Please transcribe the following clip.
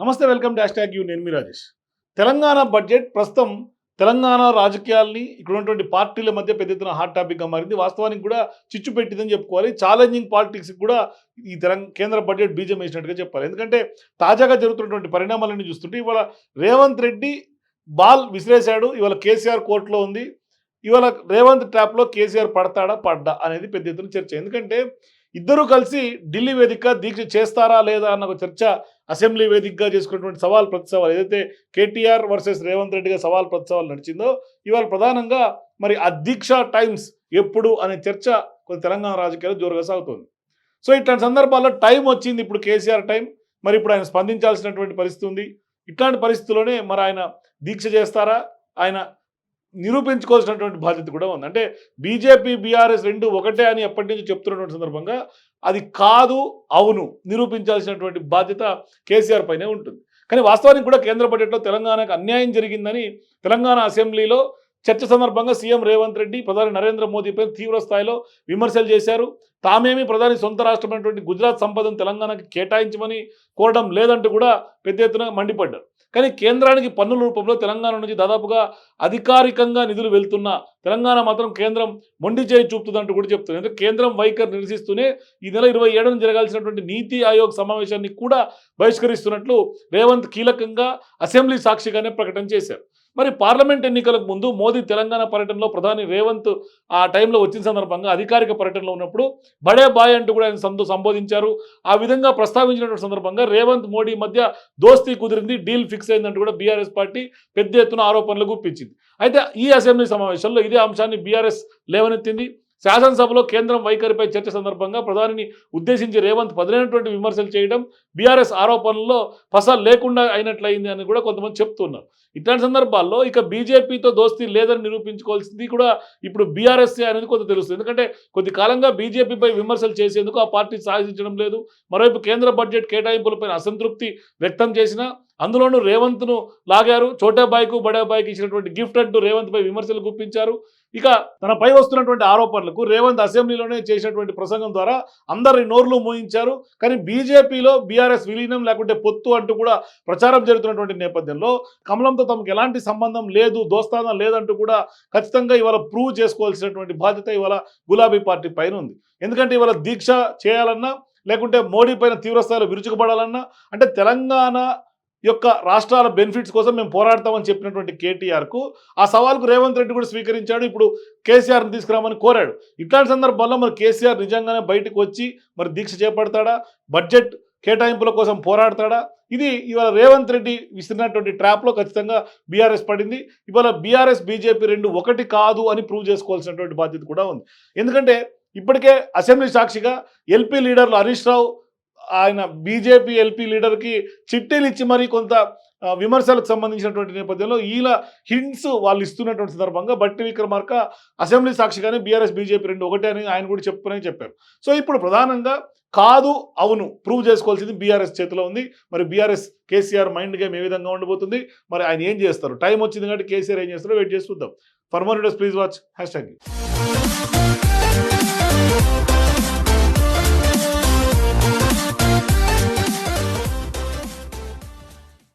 నమస్తే welcome dash tag you నేను మీ Rajesh. Telangana budget ప్రస్తుతం తెలంగాణ రాజకీయాల్ని ఇక్కడ ఉన్నటువంటి పార్టీల మధ్య పెద్ద ఎత్తున హాట్ టాపిక్గా మారింది. వాస్తవానికి కూడా చిచ్చు పెట్టిందని చెప్పుకోవాలి. ఛాలెంజింగ్ పాలిటిక్స్ కూడా ఈ తెలంగాణ కేంద్ర బడ్జెట్ బీజం వేసినట్టుగా చెప్పాలి. ఎందుకంటే తాజాగా జరుగుతున్నటువంటి పరిణామాలను చూస్తుంటే ఇవాళ రేవంత్ రెడ్డి బాల్ విసిరేశాడు. ఇవాళ కేసీఆర్ కోర్టులో ఉంది. ఇవాళ రేవంత్ ట్రాప్లో కేసీఆర్ పడతాడా పడ్డా అనేది పెద్ద ఎత్తున చర్చ. ఎందుకంటే ఇద్దరు కలిసి ఢిల్లీ వేదిక దీక్ష చేస్తారా లేదా అన్న ఒక చర్చ అసెంబ్లీ వేదికగా చేసుకున్నటువంటి సవాల్ ప్రతి సవాల్ ఏదైతే కేటీఆర్ వర్సెస్ రేవంత్ రెడ్డిగా సవాల్ ప్రతి సవాల్ నడిచిందో ఇవాళ ప్రధానంగా మరి ఆ దీక్ష టైమ్స్ ఎప్పుడు అనే చర్చ కొంత తెలంగాణ రాజకీయాలు జోరుగా సాగుతోంది. సో ఇట్లాంటి సందర్భాల్లో టైం వచ్చింది ఇప్పుడు కేసీఆర్ టైం మరి ఇప్పుడు ఆయన స్పందించాల్సినటువంటి పరిస్థితి ఉంది. ఇట్లాంటి పరిస్థితుల్లోనే మరి ఆయన దీక్ష చేస్తారా? ఆయన నిరూపించుకోవాల్సినటువంటి బాధ్యత కూడా ఉంది. అంటే బీజేపీ బీఆర్ఎస్ రెండు ఒకటే అని ఎప్పటి నుంచి చెప్తున్నటువంటి సందర్భంగా అది కాదు అవును నిరూపించాల్సినటువంటి బాధ్యత కేసీఆర్ పైనే ఉంటుంది. కానీ వాస్తవానికి కూడా కేంద్ర బడ్జెట్లో తెలంగాణకు అన్యాయం జరిగిందని తెలంగాణ అసెంబ్లీలో చర్చ సందర్భంగా సీఎం రేవంత్ రెడ్డి ప్రధాని నరేంద్ర మోదీపై తీవ్ర స్థాయిలో విమర్శలు చేశారు. తామేమి ప్రధాని సొంత రాష్ట్రమైనటువంటి గుజరాత్ సంపదను తెలంగాణకి కేటాయించమని కోరడం లేదంటూ కూడా పెద్ద ఎత్తున మండిపడ్డారు. కానీ కేంద్రానికి పన్నుల రూపంలో తెలంగాణ నుంచి దాదాపుగా అధికారికంగా నిధులు వెళ్తున్నా తెలంగాణ మాత్రం కేంద్రం మొండి చేయి చూపుతుందంటూ కూడా చెప్తుంది ఎందుకంటే కేంద్రం వైఖరి నిరసిస్తూనే ఈ నెల ఇరవై ఏడున జరగాల్సినటువంటి నీతి ఆయోగ్ సమావేశాన్ని కూడా బహిష్కరిస్తున్నట్లు రేవంత్ కీలకంగా అసెంబ్లీ సాక్షిగానే ప్రకటన చేశారు. మరి పార్లమెంట్ ఎన్నికలకు ముందు మోదీ తెలంగాణ పర్యటనలో ప్రధాని రేవంత్ ఆ టైంలో వచ్చిన సందర్భంగా అధికారిక పర్యటనలో ఉన్నప్పుడు బడే బాయ్ అంటూ కూడా ఆయన సంతో సంబోధించారు. ఆ విధంగా ప్రస్తావించినటువంటి సందర్భంగా రేవంత్ మోడీ మధ్య దోస్తీ కుదిరింది డీల్ ఫిక్స్ అయిందంటూ కూడా బీఆర్ఎస్ పార్టీ పెద్ద ఎత్తున ఆరోపణలు గుప్పించింది. అయితే ఈ అసెంబ్లీ సమావేశంలో ఇదే అంశాన్ని బీఆర్ఎస్ లేవనెత్తింది. శాసనసభలో కేంద్రం వైఖరిపై చర్చ సందర్భంగా ప్రధానిని ఉద్దేశించి రేవంత్ పదిలైనటువంటి విమర్శలు చేయడం బీఆర్ఎస్ ఆరోపణల్లో పస లేకుండా అయినట్లయింది అని కూడా కొంతమంది చెప్తున్నారు. ఇట్లాంటి సందర్భాల్లో ఇక బీజేపీతో దోస్తీ లేదని నిరూపించుకోవాల్సింది కూడా ఇప్పుడు బీఆర్ఎస్ అనేది కొంత తెలుస్తుంది. ఎందుకంటే కొద్ది కాలంగా బీజేపీపై విమర్శలు చేసేందుకు ఆ పార్టీ సాధించడం లేదు. మరోవైపు కేంద్ర బడ్జెట్ కేటాయింపులపై అసంతృప్తి వ్యక్తం చేసిన అందులోనూ రేవంత్ను లాగారు. చోటాబాయికు బడాబాయికి ఇచ్చినటువంటి గిఫ్ట్ అంటూ రేవంత్పై విమర్శలు గుప్పించారు. ఇక తనపై వస్తున్నటువంటి ఆరోపణలకు రేవంత్ అసెంబ్లీలోనే చేసినటువంటి ప్రసంగం ద్వారా అందరి నోర్లు మోయించారు. కానీ బీజేపీలో బీఆర్ఎస్ విలీనం లేకుంటే పొత్తు అంటూ కూడా ప్రచారం జరుగుతున్నటువంటి నేపథ్యంలో కమలంతో తమకు ఎలాంటి సంబంధం లేదు దోస్తానం లేదంటూ కూడా ఖచ్చితంగా ఇవాళ ప్రూవ్ చేసుకోవాల్సినటువంటి బాధ్యత ఇవాళ గులాబీ పార్టీ పైన ఉంది. ఎందుకంటే ఇవాళ దీక్ష చేయాలన్నా లేకుంటే మోడీ పైన తీవ్రస్థాయిలో విరుచుకుపడాలన్నా అంటే తెలంగాణ యొక్క రాష్ట్రాల బెనిఫిట్స్ కోసం మేము పోరాడతామని చెప్పినటువంటి కేటీఆర్కు ఆ సవాల్కు రేవంత్ రెడ్డి కూడా స్వీకరించాడు. ఇప్పుడు కేసీఆర్ని తీసుకురామని కోరాడు. ఇట్లాంటి సందర్భాల్లో మరి కేసీఆర్ నిజంగానే బయటకు వచ్చి మరి దీక్ష చేపడతాడా? బడ్జెట్ కేటాయింపుల కోసం పోరాడతాడా? ఇది ఇవాళ రేవంత్ రెడ్డి విసిరినటువంటి ట్రాప్లో ఖచ్చితంగా బీఆర్ఎస్ పడింది. ఇవాళ బీఆర్ఎస్ బీజేపీ రెండు ఒకటి కాదు అని ప్రూవ్ చేసుకోవాల్సినటువంటి బాధ్యత కూడా ఉంది. ఎందుకంటే ఇప్పటికే అసెంబ్లీ సాక్షిగా ఎల్పీ లీడర్లు హరీష్ రావు ఆయన బీజేపీ ఎల్పీ లీడర్కి చిట్టీలు ఇచ్చి మరీ కొంత విమర్శలకు సంబంధించినటువంటి నేపథ్యంలో ఈల హింట్స్ వాళ్ళు ఇస్తున్నటువంటి సందర్భంగా బట్టి విక్రమార్క అసెంబ్లీ సాక్షిగానే బీఆర్ఎస్ బీజేపీ రెండు ఒకటే అని ఆయన కూడా చెప్పుకునే చెప్పారు. సో ఇప్పుడు ప్రధానంగా కాదు అవును ప్రూవ్ చేసుకోవాల్సింది బీఆర్ఎస్ చేతిలో ఉంది. మరి బీఆర్ఎస్ కేసీఆర్ మైండ్ గేమ్ ఏ విధంగా ఉండబోతుంది? మరి ఆయన ఏం చేస్తారు? టైం వచ్చింది కాబట్టి కేసీఆర్ ఏం చేస్తారో వెయిట్ చేసి చూద్దాం. For more please watch hashtag